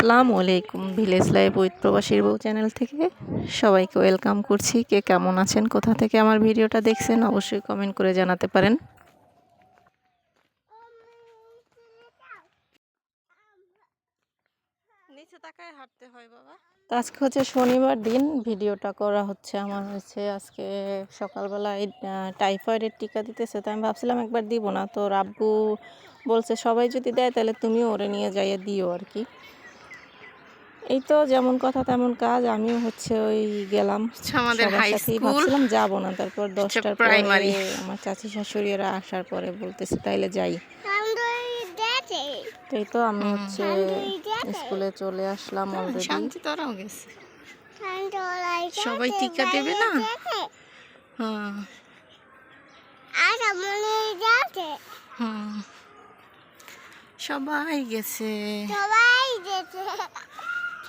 আসসালামু আলাইকুম village life with প্রবাসীর বউ চ্যানেল থেকে। সবাইকে ওয়েলকাম করছি। কে কেমন আছেন? কোথা থেকে আমার ভিডিওটা দেখছেন? অবশ্যই কমেন্ট করে জানাতে পারেন। নিচে তাকায় হাঁটতে হয় বাবা। আজকে হচ্ছে শনিবার দিন। ভিডিওটা করা হচ্ছে আমার হচ্ছে আজকে সকালবেলায় টাইফয়েডের টিকা দিতেছে। তো আমি ভাবছিলাম একবার দিব না। তো রাব্বু বলছে সবাই যদি দেয় তাহলে তুমিও ওরে নিয়ে যাইয়ে দিও আর কি। এই তো যেমন কথা তেমন কাজ আমিও হচ্ছে ওই গেলাম আমাদের হাই স্কুল ভাবছিলাম যাব না তারপর দশটার পরে primary। আমার চাচি শাশুড়ি শাশুড়িরা আসার পরে বলতেছে তাইলে যাই। তো এই তো আমি হচ্ছে স্কুলে চলে আসলাম অলরেডি শান্তি তোরাও গেছে। সবাই টিকা দেবে না? হ্যাঁ। সবাই গেছে। সবাই যেতে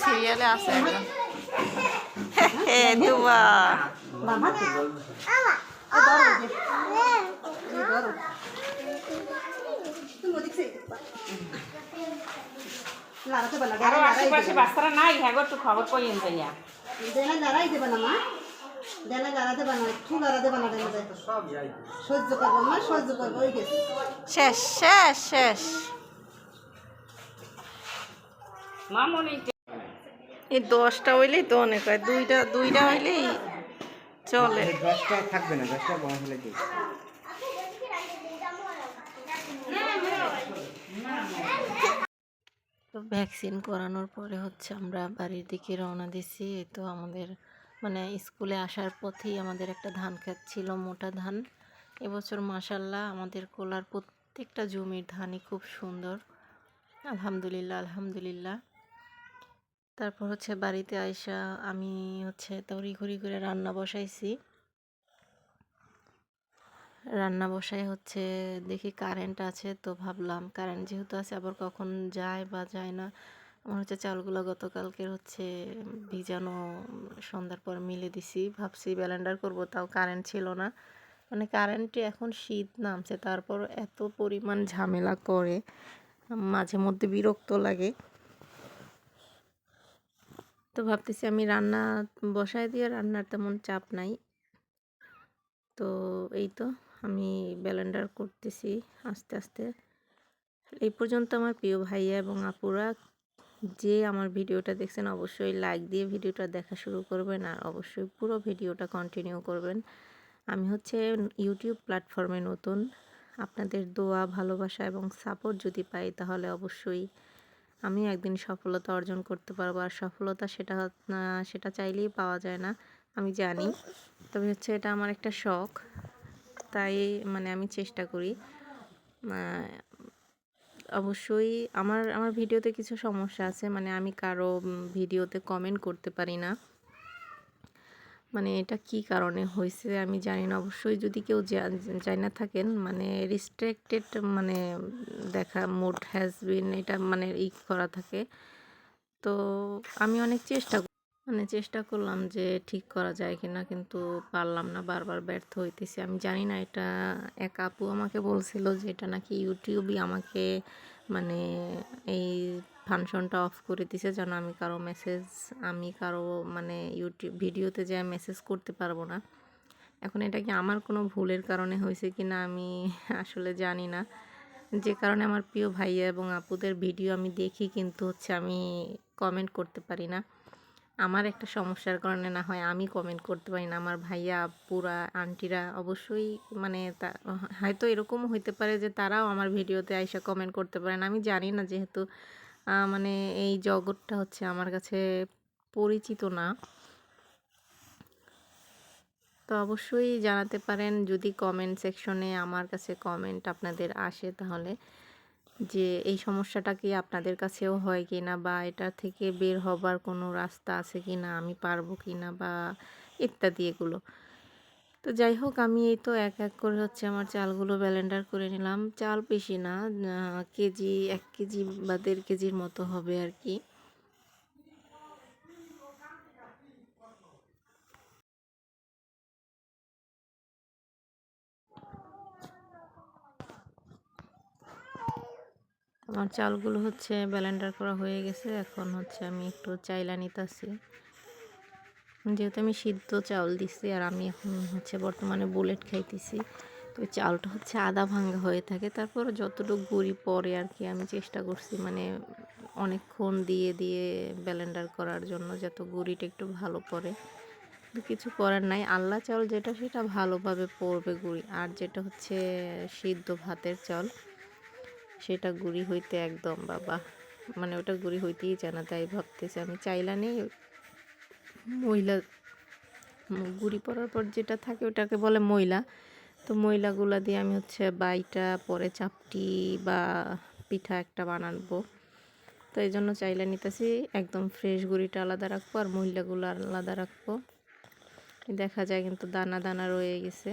সিরিয়ালে আছে একজন হে দুবা আরও আশেপাশে বাচ্চারা নাই হ্যাঁ একটু খবর কইন যাইয়া দেনা দাঁড়াই দেবে না মা দেনা দাঁড়া দেবে না একটু দাঁড়া দেনা সহ্য করব মা সহ্য করব শেষ শেষ শেষ এই দশটা হইলেই তো অনেক হয়। দুইটা দুইটা হইলেই চলে। দশটা থাকবে না দশটা বড় হলে কি তো ভ্যাকসিন করানোর পরে হচ্ছে আমরা বাড়ির দিকে রওনা দিছি। এই তো আমাদের মানে স্কুলে আসার পথেই আমাদের একটা ধান ক্ষেত ছিল মোটা ধান। এবছর মাসাল্লাহ আমাদের কোলার প্রত্যেকটা জমির ধানই খুব সুন্দর। আলহামদুলিল্লাহ আলহামদুলিল্লাহ। তারপর হচ্ছে বাড়িতে আইসা আমি হচ্ছে তড়ি ঘুরি করে রান্না বসাইছি। রান্না বসাই হচ্ছে দেখি কারেন্ট আছে তো ভাবলাম কারেন্ট যেহেতু আছে আবার কখন যায় বা যায় না, আমার হচ্ছে চালগুলো গতকালকের হচ্ছে ভিজানো সন্ধ্যার পর মিলে দিছি। ভাবছি ব্যালেন্ডার করব, তাও কারেন্ট ছিল না। মানে কারেন্টে এখন শীত নামছে, তারপর এত পরিমাণ ঝামেলা করে, মাঝে মধ্যে বিরক্ত লাগে। তো ভাবতেছি আমি রান্না বসায় দিয়ে রান্নার তেমন চাপ নাই। তো এই তো আমি ব্যালেন্ডার করতেছি আস্তে আস্তে। এই পর্যন্ত আমার প্রিয় ভাইয়া এবং আপুরা যে আমার ভিডিওটা দেখছেন অবশ্যই লাইক দিয়ে ভিডিওটা দেখা শুরু করবেন আর অবশ্যই পুরো ভিডিওটা কন্টিনিউ করবেন। আমি হচ্ছে ইউটিউব প্ল্যাটফর্মে নতুন। আপনাদের দোয়া, ভালোবাসা এবং সাপোর্ট যদি পাই তাহলে অবশ্যই আমি একদিন সফলতা অর্জন করতে পারব আর সফলতা সেটা সেটা চাইলেই পাওয়া যায় না, আমি জানি। তবে হচ্ছে এটা আমার একটা শখ, তাই মানে আমি চেষ্টা করি। অবশ্যই আমার আমার ভিডিওতে কিছু সমস্যা আছে মানে আমি কারও ভিডিওতে কমেন্ট করতে পারি না। মানে এটা কি কারণে হয়েছে আমি জানি না। অবশ্যই যদি কেউ জানি না থাকেন মানে রিস্ট্রিক্টেড মানে দেখা মোড হ্যাজ বিন এটা মানে ই করা থাকে। তো আমি অনেক চেষ্টা মানে চেষ্টা করলাম যে ঠিক করা যায় কিনা, কিন্তু পারলাম না, বারবার ব্যর্থ হইতেছি। আমি জানি না এটা এক আপু আমাকে বলছিল যে এটা নাকি ইউটিউবই আমাকে মানে এই ফাংশনটা অফ করে দিছে যেন আমি কারও মেসেজ আমি কারও মানে ইউটিউব ভিডিওতে যা মেসেজ করতে পারব না। এখন এটা কি আমার কোনো ভুলের কারণে হয়েছে কি না আমি আসলে জানি না। যে কারণে আমার প্রিয় ভাইয়া এবং আপুদের ভিডিও আমি দেখি কিন্তু হচ্ছে আমি কমেন্ট করতে পারি না। আমার একটা সমস্যার কারণে না হয় আমি কমেন্ট করতে পারি না। আমার ভাইয়া, আপুরা আন্টিরা অবশ্যই মানে তা, হয়তো এরকমও হইতে পারে যে তারাও আমার ভিডিওতে আইসা কমেন্ট করতে পারেন আমি জানি না যেহেতু মানে এই জগৎটা হচ্ছে আমার কাছে পরিচিত না। তো অবশ্যই জানাতে পারেন, যদি কমেন্ট সেকশনে আমার কাছে কমেন্ট আপনাদের আসে তাহলে, যে এই সমস্যাটা কি আপনাদের কাছেও হয় কি না বা এটা থেকে বের হবার কোনো রাস্তা আছে কি না আমি পারব কি না বা ইত্যাদি এগুলো। তো যাই হোক, আমি এই তো এক এক করে হচ্ছে আমার চালগুলো ব্লেন্ডার করে নিলাম। চাল বেশি না কেজি, এক কেজি বা দেড় কেজির মতো হবে আর কি। আমার চালগুলো হচ্ছে ব্লেন্ডার করা হয়ে গেছে। এখন হচ্ছে আমি একটু চাইলা নিতেছি। যেহেতু আমি সিদ্ধ চাউল দিছি আর আমি এখন হচ্ছে বর্তমানে বুলেট খাইতেছি, তো চালটা হচ্ছে আদা ভাঙ্গা হয়ে থাকে। তারপর যতটুকু গুঁড়ি পরে আর কি আমি চেষ্টা করছি মানে অনেকক্ষণ দিয়ে দিয়ে ব্লেন্ডার করার জন্য যত গুঁড়িটা একটু ভালো পড়ে। কিছু করার নাই। আল্লা চাউল যেটা সেটা ভালোভাবে পড়বে গুঁড়ি। আর যেটা হচ্ছে সিদ্ধ ভাতের চাল সেটা গুঁড়ি হইতে একদম বাবা মানে ওটা গুঁড়ি হইতেই চায় না, তাই ভাবতেছি আমি। চাইলা নেই ময়লা গুড়ি পরার পর যেটা থাকে ওটাকে বলে ময়লা। তো মহিলাগুলা দিয়ে আমি হচ্ছে বাইটা, পরে চাপটি বা পিঠা একটা বানাবো। তো এই জন্য চাইলে নিতেছি একদম ফ্রেশ গুড়িটা আলাদা রাখব আর মহিলাগুলো আলাদা রাখব। দেখা যায় কিন্তু দানা দানা রয়ে গেছে।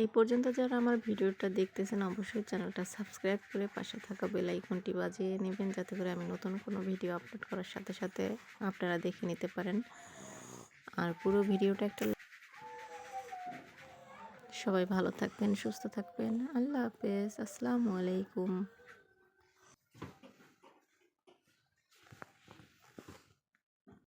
এই পর্যন্ত যারা আমার ভিডিওটা দেখতেছেন, অবশ্যই চ্যানেলটা সাবস্ক্রাইব করে পাশে থাকা বেল আইকনটি বাজিয়ে নেবেন, যাতে করে আমি নতুন কোনো ভিডিও আপলোড করার সাথে সাথে আপনারা দেখে নিতে পারেন। আর পুরো ভিডিওটা একটা সবাই ভালো থাকবেন, সুস্থ থাকবেন। আল্লাহ হাফেজ। আসসালামু আলাইকুম।